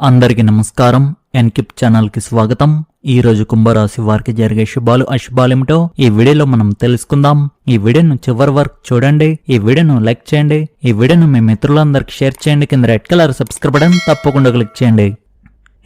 అందరికీ నమస్కారం. ఎన్కిప్ ఛానల్కి స్వాగతం. ఈ రోజు కుంభరాశి వారికి జరిగే శుభాలు అశుభాలేమిటో ఈ వీడియోలో మనం తెలుసుకుందాం. ఈ వీడియోను చివరి వరకు చూడండి. ఈ వీడియోను లైక్ చేయండి. ఈ వీడియోను మీ మిత్రులందరికీ షేర్ చేయండి. కింద రెడ్ కలర్ సబ్స్క్రైబ్ బటన్ తప్పకుండా క్లిక్ చేయండి.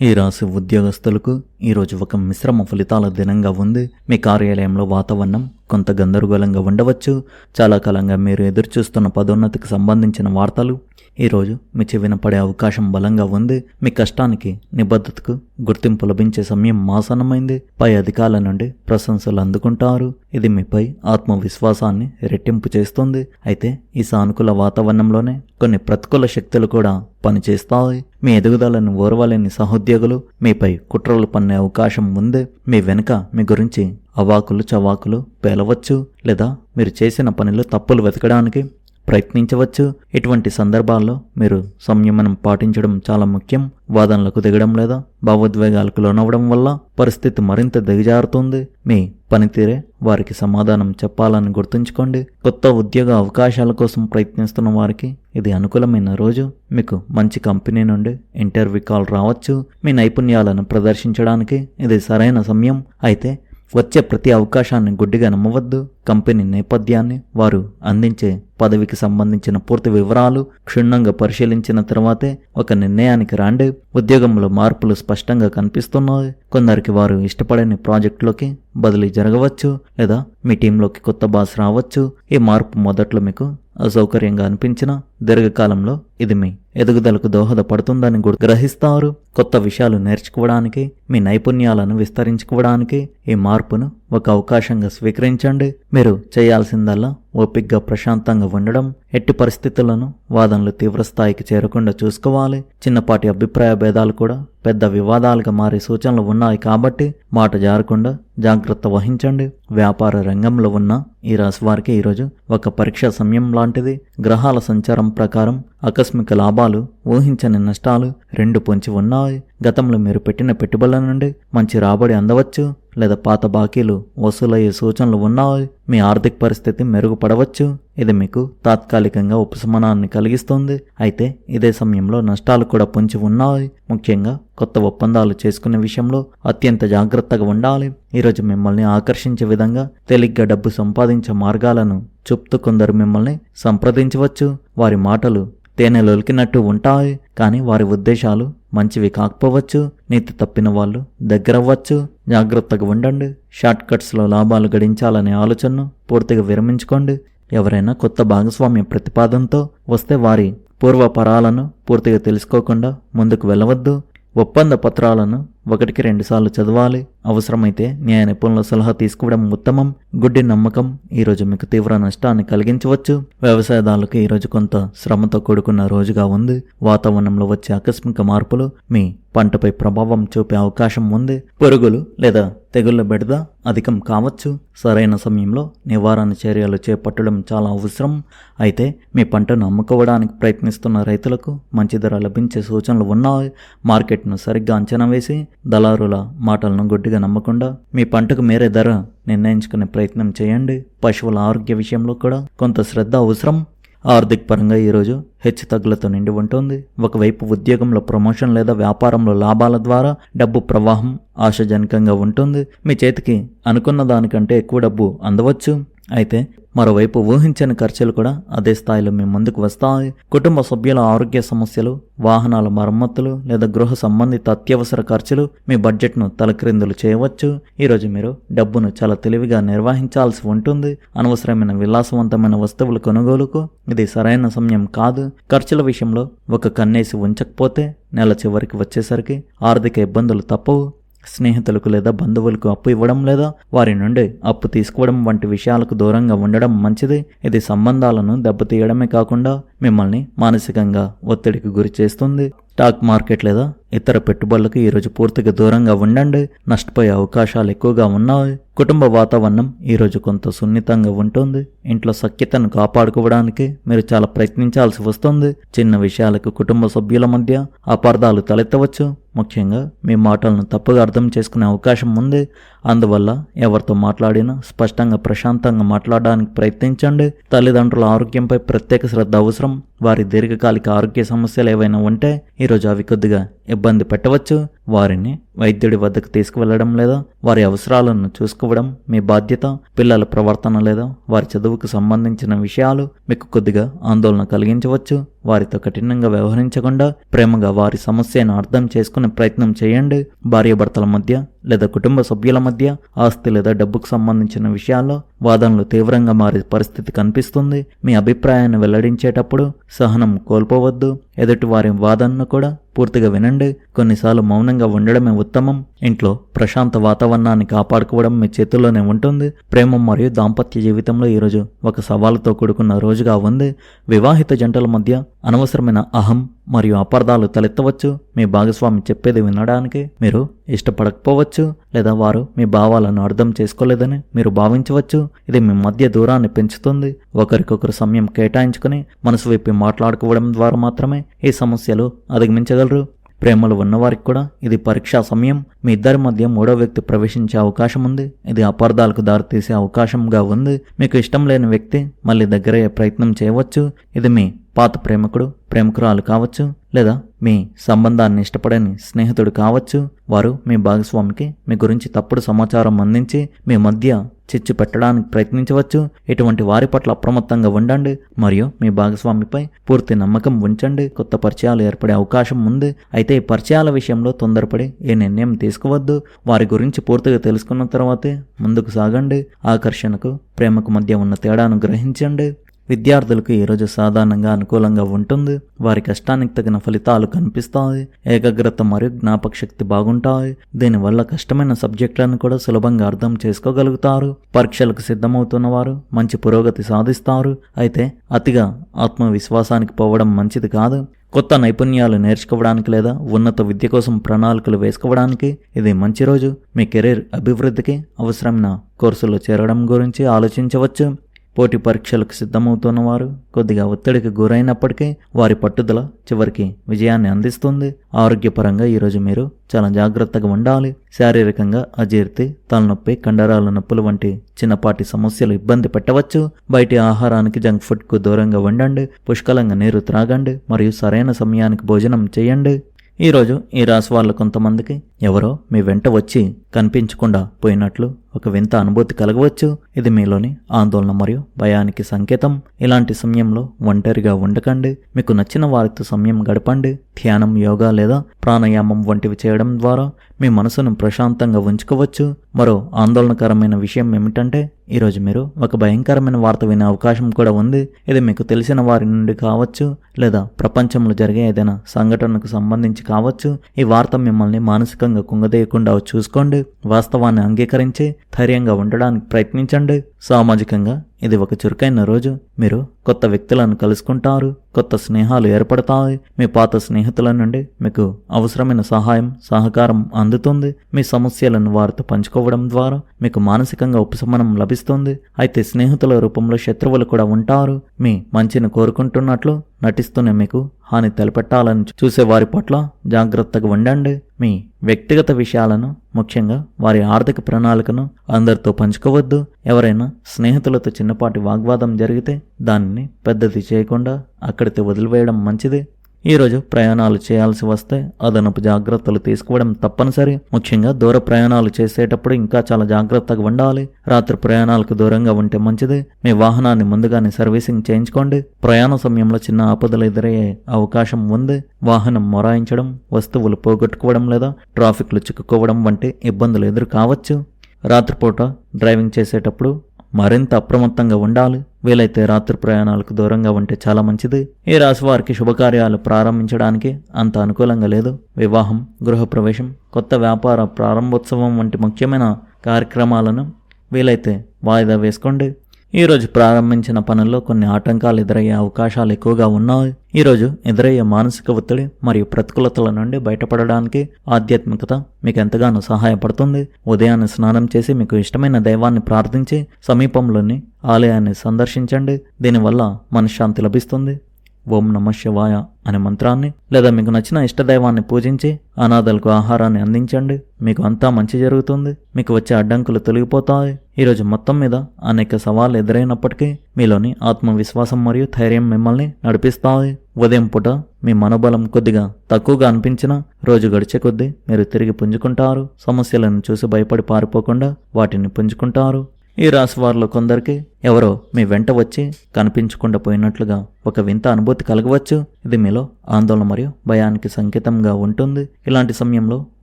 ఈ రాశి ఉద్యోగస్తులకు ఈరోజు ఒక మిశ్రమ ఫలితాల దినంగా ఉంది. మీ కార్యాలయంలో వాతావరణం కొంత గందరగోళంగా ఉండవచ్చు. చాలా కాలంగా మీరు ఎదురుచూస్తున్న పదోన్నతికి సంబంధించిన వార్తలు. ఈరోజు మీ చెవిన పడే అవకాశం బలంగా ఉంది. మీ కష్టానికి నిబద్ధతకు గుర్తింపు లభించే సమయం మాసనమైంది. పై అధికారుల నుండి ప్రశంసలు అందుకుంటారు. ఇది మీపై ఆత్మవిశ్వాసాన్ని రెట్టింపు చేస్తుంది. అయితే ఈ సానుకూల వాతావరణంలోనే కొన్ని ప్రతికూల శక్తులు కూడా పనిచేస్తాయి. మీ ఎదుగుదలను ఓర్వలేని సహోద్యోగులు మీపై కుట్రలు పన్నే అవకాశం ఉంది. మీ వెనుక మీ గురించి అవాకులు చవాకులు పేలవచ్చు. లేదా మీరు చేసిన పనిలో తప్పులు వెతకడానికి ప్రయత్నించవచ్చు. ఇటువంటి సందర్భాల్లో మీరు సంయమనం పాటించడం చాలా ముఖ్యం. వాదనలకు దిగడం లేదా భావోద్వేగాలకు లోనవ్వడం వల్ల పరిస్థితి మరింత దిగజారుతుంది. మీ పనితీరే వారికి సమాధానం చెప్పాలని గుర్తుంచుకోండి. కొత్త ఉద్యోగ అవకాశాల కోసం ప్రయత్నిస్తున్న వారికి ఇది అనుకూలమైన రోజు. మీకు మంచి కంపెనీ నుండి ఇంటర్వ్యూ కాల్ రావచ్చు. మీ నైపుణ్యాలను ప్రదర్శించడానికి ఇది సరైన సమయం. అయితే వచ్చే ప్రతి అవకాశాన్ని గుడ్డిగా నమ్మవద్దు. కంపెనీ నేపథ్యాన్ని వారు అందించే పదవికి సంబంధించిన పూర్తి వివరాలు క్షుణ్ణంగా పరిశీలించిన తర్వాతే ఒక నిర్ణయానికి రాండి. ఉద్యోగంలో మార్పులు స్పష్టంగా కనిపిస్తున్నాయి. కొందరికి వారు ఇష్టపడని ప్రాజెక్టులోకి బదిలీ జరగవచ్చు లేదా మీ టీంలోకి కొత్త బాస్ రావచ్చు. ఈ మార్పు మొదట్లో మీకు అసౌకర్యంగా అనిపించిన దీర్ఘకాలంలో ఇది మీ ఎదుగుదలకు దోహదపడుతుందని గ్రహిస్తారు. కొత్త విషయాలు నేర్చుకోవడానికి మీ నైపుణ్యాలను విస్తరించుకోవడానికి ఈ మార్పును ఒక అవకాశంగా స్వీకరించండి. మీరు చేయాల్సిందల్లా ఓపిగ్గా ప్రశాంతంగా ఉండడం ఎట్టి పరిస్థితులను వాదనలు తీవ్రస్థాయికి చేరకుండా చూసుకోవాలి. చిన్నపాటి అభిప్రాయ భేదాలు కూడా పెద్ద వివాదాలుగా మారే సూచనలు ఉన్నాయి కాబట్టి మాట జారకుండా జాగ్రత్త వహించండి. వ్యాపార రంగంలో ఉన్న ఈ రాశి వారికి ఈరోజు ఒక పరీక్ష సమయం లాంటిది. గ్రహాల సంచారం ప్రకారం ఆకస్మిక లాభాలు ఊహించని నష్టాలు రెండు పొంచి ఉన్నాయి. గతంలో మీరు పెట్టిన పెట్టుబడుల నుండి మంచి రాబడి అందవచ్చు. లేదా పాత బాకీలు వసూలయ్యే సూచనలు ఉన్నాయి మీ ఆర్థిక పరిస్థితి మెరుగుపడవచ్చు. ఇది మీకు తాత్కాలికంగా ఉపశమనాన్ని కలిగిస్తుంది. అయితే ఇదే సమయంలో నష్టాలు కూడా పొంచి ఉన్నాయి. ముఖ్యంగా కొత్త ఒప్పందాలు చేసుకునే విషయంలో అత్యంత జాగ్రత్తగా ఉండాలి. ఈరోజు మిమ్మల్ని ఆకర్షించే విధంగా తేలిగ్గా డబ్బు సంపాదించే మార్గాలను చెప్తూ కొందరు మిమ్మల్ని సంప్రదించవచ్చు. వారి మాటలు తేనెలొలికినట్టు ఉంటాయి. కానీ వారి ఉద్దేశాలు మంచివి కాకపోవచ్చు నీతి తప్పిన వాళ్ళు దగ్గరవ్వచ్చు. జాగ్రత్తగా ఉండండి. షార్ట్ కట్స్లో లాభాలు గడించాలనే ఆలోచనను పూర్తిగా విరమించుకోండి. ఎవరైనా కొత్త భాగస్వామ్య ప్రతిపాదనతో వస్తే వారి పూర్వపరాలను పూర్తిగా తెలుసుకోకుండా ముందుకు వెళ్ళవద్దు. ఒప్పంద పత్రాలను ఒకటికి రెండుసార్లు చదవాలి. అవసరమైతే న్యాయ నిపుణుల సలహా తీసుకోవడం ఉత్తమం. గుడ్డి నమ్మకం ఈరోజు మీకు తీవ్ర నష్టాన్ని కలిగించవచ్చు. వ్యవసాయదారులకు ఈరోజు కొంత శ్రమతో కూడుకున్న రోజుగా ఉంది. వాతావరణంలో వచ్చే ఆకస్మిక మార్పులు మీ పంటపై ప్రభావం చూపే అవకాశం ఉంది. పురుగులు లేదా తెగుళ్ళ బెడద అధికం కావచ్చు. సరైన సమయంలో నివారణ చర్యలు చేపట్టడం చాలా అవసరం. అయితే మీ పంటను అమ్ముకోవడానికి ప్రయత్నిస్తున్న రైతులకు మంచి ధర లభించే సూచనలు ఉన్నాయి. మార్కెట్ను సరిగ్గా అంచనా వేసి దళారుల మాటలను గుడ్డిగా నమ్మకుండా మీ పంటకు మేరే ధర నిర్ణయించుకునే ప్రయత్నం చేయండి. పశువుల ఆరోగ్య విషయంలో కూడా కొంత శ్రద్ధ అవసరం. ఆర్థిక పరంగా ఈరోజు హెచ్చు తగ్గులతో నిండి ఉంటుంది. ఒకవైపు ఉద్యోగంలో ప్రమోషన్ లేదా వ్యాపారంలో లాభాల ద్వారా డబ్బు ప్రవాహం ఆశాజనకంగా ఉంటుంది. మీ చేతికి అనుకున్న దానికంటే ఎక్కువ డబ్బు అందవచ్చు. అయితే మరోవైపు ఊహించని ఖర్చులు కూడా అదే స్థాయిలో మీ ముందుకు వస్తాయి. కుటుంబ సభ్యుల ఆరోగ్య సమస్యలు వాహనాల మరమ్మతులు లేదా గృహ సంబంధిత అత్యవసర ఖర్చులు మీ బడ్జెట్ను తలక్రిందులు చేయవచ్చు. ఈరోజు మీరు డబ్బును చాలా తెలివిగా నిర్వహించాల్సి ఉంటుంది. అనవసరమైన విలాసవంతమైన వస్తువుల కొనుగోలుకు ఇది సరైన సమయం కాదు. ఖర్చుల విషయంలో ఒక కన్నేసి ఉంచకపోతే నెల చివరికి వచ్చేసరికి ఆర్థిక ఇబ్బందులు తప్పవు. స్నేహితులకు లేదా బంధువులకు అప్పు ఇవ్వడం లేదా వారి నుండి అప్పు తీసుకోవడం వంటి విషయాలకు దూరంగా ఉండడం మంచిది. ఇది సంబంధాలను దెబ్బతీయడమే కాకుండా మిమ్మల్ని మానసికంగా ఒత్తిడికి గురి చేస్తుంది. స్టాక్ మార్కెట్ లేదా ఇతర పెట్టుబడులకు ఈరోజు పూర్తిగా దూరంగా ఉండండి. నష్టపోయే అవకాశాలు ఎక్కువగా ఉన్నాయి. కుటుంబ వాతావరణం ఈరోజు కొంత సున్నితంగా ఉంటుంది. ఇంట్లో సఖ్యతను కాపాడుకోవడానికి మీరు చాలా ప్రయత్నించాల్సి వస్తుంది. చిన్న విషయాలకు కుటుంబ సభ్యుల మధ్య అపార్థాలు తలెత్తవచ్చు. ముఖ్యంగా మీ మాటలను తప్పుగా అర్థం చేసుకునే అవకాశం ఉంది. అందువల్ల ఎవరితో మాట్లాడినా స్పష్టంగా ప్రశాంతంగా మాట్లాడడానికి ప్రయత్నించండి. తల్లిదండ్రుల ఆరోగ్యంపై ప్రత్యేక శ్రద్ధ అవసరం. వారి దీర్ఘకాలిక ఆరోగ్య సమస్యలు ఏవైనా ఉంటే ఈరోజు అవి కొద్దిగా ఇబ్బంది పెట్టవచ్చు. వారిని వైద్యుడి వద్దకు తీసుకువెళ్ళడం లేదా వారి అవసరాలను చూసుకోవడం మీ బాధ్యత పిల్లల ప్రవర్తన లేదా వారి చదువుకు సంబంధించిన విషయాలు మీకు కొద్దిగా ఆందోళన కలిగించవచ్చు. వారితో కఠినంగా వ్యవహరించకుండా ప్రేమగా వారి సమస్యను అర్థం చేసుకునే ప్రయత్నం చేయండి. భార్యాభర్తల మధ్య లేదా కుటుంబ సభ్యుల మధ్య ఆస్తి లేదా డబ్బుకు సంబంధించిన విషయాల్లో వాదనలు తీవ్రంగా మారే పరిస్థితి కనిపిస్తుంది. మీ అభిప్రాయాన్ని వెల్లడించేటప్పుడు సహనం కోల్పోవద్దు. ఎదుటి వారి వాదనను కూడా పూర్తిగా వినండి. కొన్నిసార్లు మౌనంగా ఉండడమే ఉత్తమం. ఇంట్లో ప్రశాంత వాతావరణాన్ని కాపాడుకోవడం మీ చేతుల్లోనే ఉంటుంది. ప్రేమ మరియు దాంపత్య జీవితంలో ఈరోజు ఒక సవాలుతో కూడుకున్న రోజుగా ఉంది. వివాహిత జంటల మధ్య అనవసరమైన అహం మరియు అపార్థాలు తలెత్తవచ్చు. మీ భాగస్వామి చెప్పేది వినడానికి మీరు ఇష్టపడకపోవచ్చు లేదా వారు మీ భావాలను అర్థం చేసుకోలేదని మీరు భావించవచ్చు. ఇది మీ మధ్య దూరాన్ని పెంచుతుంది. ఒకరికొకరు సమయం కేటాయించుకుని మనసు విప్పి మాట్లాడుకోవడం ద్వారా మాత్రమే ఈ సమస్యలు అధిగమించగలరు. ప్రేమలు ఉన్నవారికి కూడా ఇది పరీక్షా సమయం. మీ ఇద్దరి మధ్య మూడో వ్యక్తి ప్రవేశించే అవకాశం ఉంది. ఇది అపార్థాలకు దారితీసే అవకాశంగా ఉంది. మీకు ఇష్టం లేని వ్యక్తి మళ్ళీ దగ్గరయ్యే ప్రయత్నం చేయవచ్చు. ఇది మీ పాత ప్రేమికుడు ప్రేమికురాలు కావచ్చు లేదా మీ సంబంధాన్ని ఇష్టపడని స్నేహితుడు కావచ్చు. వారు మీ భాగస్వామికి మీ గురించి తప్పుడు సమాచారం అందించి మీ మధ్య చిచ్చు పెట్టడానికి ప్రయత్నించవచ్చు. ఇటువంటి వారి పట్ల అప్రమత్తంగా ఉండండి. మరియు మీ భాగస్వామిపై పూర్తి నమ్మకం ఉంచండి. కొత్త పరిచయాలు ఏర్పడే అవకాశం ఉంది. అయితే ఈ పరిచయాల విషయంలో తొందరపడి ఏ నిర్ణయం తీసుకోవద్దు. వారి గురించి పూర్తిగా తెలుసుకున్న తర్వాతే ముందుకు సాగండి. ఆకర్షణకు ప్రేమకు మధ్య ఉన్న తేడాను గ్రహించండి. విద్యార్థులకు ఈరోజు సాధారణంగా అనుకూలంగా ఉంటుంది. వారి కష్టానికి తగిన ఫలితాలు కనిపిస్తాయి. ఏకాగ్రత మరియు జ్ఞాపక శక్తి బాగుంటాయి. దీనివల్ల కష్టమైన సబ్జెక్టులను కూడా సులభంగా అర్థం చేసుకోగలుగుతారు. పరీక్షలకు సిద్ధమవుతున్న వారు మంచి పురోగతి సాధిస్తారు. అయితే అతిగా ఆత్మవిశ్వాసానికి పోవడం మంచిది కాదు. కొత్త నైపుణ్యాలు నేర్చుకోవడానికి లేదా ఉన్నత విద్య కోసం ప్రణాళికలు వేసుకోవడానికి ఇది మంచి రోజు. మీ కెరీర్ అభివృద్ధికి అవసరమైన కోర్సులు చేరడం గురించి ఆలోచించవచ్చు. పోటీ పరీక్షలకు సిద్ధమవుతున్న వారు కొద్దిగా ఒత్తిడికి గురైనప్పటికీ వారి పట్టుదల చివరికి విజయాన్ని అందిస్తుంది. ఆరోగ్యపరంగా ఈరోజు మీరు చాలా జాగ్రత్తగా ఉండాలి. శారీరకంగా అజీర్తి తలనొప్పి కండరాల నొప్పులు వంటి చిన్నపాటి సమస్యలు ఇబ్బంది పెట్టవచ్చు. బయటి ఆహారానికి జంక్ ఫుడ్కు దూరంగా ఉండండి. పుష్కలంగా నీరు త్రాగండి. మరియు సరైన సమయానికి భోజనం చేయండి. ఈరోజు ఈ రాశి వాళ్ళ కొంతమందికి ఎవరో మీ వెంట వచ్చి కనిపించకుండా పోయినట్లు ఒక వింత అనుభూతి కలగవచ్చు. ఇది మీలోని ఆందోళన మరియు భయానికి సంకేతం. ఇలాంటి సమయంలో ఒంటరిగా ఉండకండి. మీకు నచ్చిన వారితో సమయం గడపండి. ధ్యానం యోగా లేదా ప్రాణాయామం వంటివి చేయడం ద్వారా మీ మనసును ప్రశాంతంగా ఉంచుకోవచ్చు. మరో ఆందోళనకరమైన విషయం ఏమిటంటే ఈరోజు మీరు ఒక భయంకరమైన వార్త వినే అవకాశం కూడా ఉంది. ఇది మీకు తెలిసిన వారి నుండి కావచ్చు. లేదా ప్రపంచంలో జరిగే ఏదైనా సంఘటనకు సంబంధించి కావచ్చు ఈ వార్త మిమ్మల్ని మానసికంగా కుంగదీయకుండా చూసుకోండి. వాస్తవాన్ని అంగీకరించి ధైర్యంగా ఉండడానికి ప్రయత్నించండి. సామాజికంగా ఇది ఒక చురుకైన రోజు. మీరు కొత్త వ్యక్తులను కలుసుకుంటారు కొత్త స్నేహాలు ఏర్పడతాయి. మీ పాత స్నేహితుల నుండి మీకు అవసరమైన సహాయం సహకారం అందుతుంది. మీ సమస్యలను వారితో పంచుకోవడం ద్వారా మీకు మానసికంగా ఉపశమనం లభిస్తుంది. అయితే స్నేహితుల రూపంలో శత్రువులు కూడా ఉంటారు. మీ మంచిని కోరుకుంటున్నట్లు నటిస్తూనే మీకు హాని తలపెట్టాలని చూసే వారి పట్ల జాగ్రత్తగా ఉండండి. మీ వ్యక్తిగత విషయాలను ముఖ్యంగా వారి ఆర్థిక ప్రణాళికను అందరితో పంచుకోవద్దు. ఎవరైనా స్నేహితులతో చిన్నపాటి వాగ్వాదం జరిగితే దానిని పెద్దది చేయకుండా అక్కడితో వదిలివేయడం మంచిది. ఈరోజు ప్రయాణాలు చేయాల్సి వస్తే అదనపు జాగ్రత్తలు తీసుకోవడం తప్పనిసరి. ముఖ్యంగా దూర ప్రయాణాలు చేసేటప్పుడు ఇంకా చాలా జాగ్రత్తగా ఉండాలి. రాత్రి ప్రయాణాలకు దూరంగా ఉంటే మంచిది. మీ వాహనాన్ని ముందుగానే సర్వీసింగ్ చేయించుకోండి. ప్రయాణ సమయంలో చిన్న ఆపదలు ఎదురయ్యే అవకాశం ఉంది. వాహనం మొరాయించడం వస్తువులు పోగొట్టుకోవడం లేదా ట్రాఫిక్లు చిక్కుకోవడం వంటి ఇబ్బందులు ఎదురు కావచ్చు. రాత్రిపూట డ్రైవింగ్ చేసేటప్పుడు మరింత అప్రమత్తంగా ఉండాలి. వీలైతే రాత్రి ప్రయాణాలకు దూరంగా ఉంటే చాలా మంచిది. ఈ రాశి వారికి శుభకార్యాలు ప్రారంభించడానికి అంత అనుకూలంగా లేదు. వివాహం గృహప్రవేశం కొత్త వ్యాపార ప్రారంభోత్సవం వంటి ముఖ్యమైన కార్యక్రమాలను వీలైతే వాయిదా వేసుకోండి. ఈరోజు ప్రారంభించిన పనుల్లో కొన్ని ఆటంకాలు ఎదురయ్యే అవకాశాలు ఎక్కువగా ఉన్నాయి. ఈరోజు ఎదురయ్యే మానసిక ఒత్తిడి మరియు ప్రతికూలతల నుండి బయటపడడానికి ఆధ్యాత్మికత మీకు ఎంతగానో సహాయపడుతుంది. ఉదయాన్నే స్నానం చేసి మీకు ఇష్టమైన దైవాన్ని ప్రార్థించి సమీపంలోని ఆలయాన్ని సందర్శించండి. దీనివల్ల మనశ్శాంతి లభిస్తుంది. ఓం నమ శివాయ అనే మంత్రాన్ని లేదా మీకు నచ్చిన ఇష్టదైవాన్ని పూజించి అనాథలకు ఆహారాన్ని అందించండి. మీకు అంతా మంచి జరుగుతుంది. మీకు వచ్చే అడ్డంకులు తొలగిపోతాయి. ఈరోజు మొత్తం మీద అనేక సవాళ్ళు ఎదురైనప్పటికీ మీలోని ఆత్మవిశ్వాసం మరియు ధైర్యం మిమ్మల్ని నడిపిస్తాయి. ఉదయం పూట మీ మనోబలం కొద్దిగా తక్కువగా అనిపించినా రోజు గడిచే కొద్దీ మీరు తిరిగి పుంజుకుంటారు. సమస్యలను చూసి భయపడి పారిపోకుండా వాటిని పుంజుకుంటారు. ఈ రాశి వారిలో కొందరికి ఎవరో మీ వెంట వచ్చి కనిపించకుండా పోయినట్లుగా ఒక వింత అనుభూతి కలగవచ్చు. ఇది మీలో ఆందోళన మరియు భయానికి సంకేతంగా ఉంటుంది. ఇలాంటి సమయంలో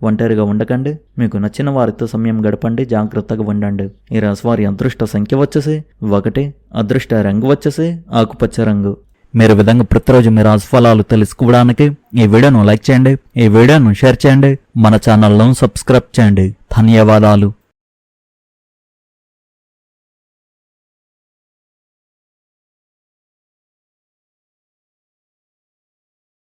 ఒంటరిగా ఉండకండి. మీకు నచ్చిన వారితో సమయం గడపండి. జాగ్రత్తగా ఉండండి. ఈ రాశి వారి అదృష్ట సంఖ్య వచ్చేసి ఒకటి. అదృష్ట రంగు వచ్చేసి ఆకుపచ్చ రంగు. మీరు విధంగా ప్రతిరోజు మీ రాశిఫలాలు తెలుసుకోవడానికి ఈ వీడియోను లైక్ చేయండి. ఈ వీడియోను షేర్ చేయండి. మన ఛానల్ను సబ్స్క్రైబ్ చేయండి. ధన్యవాదాలు.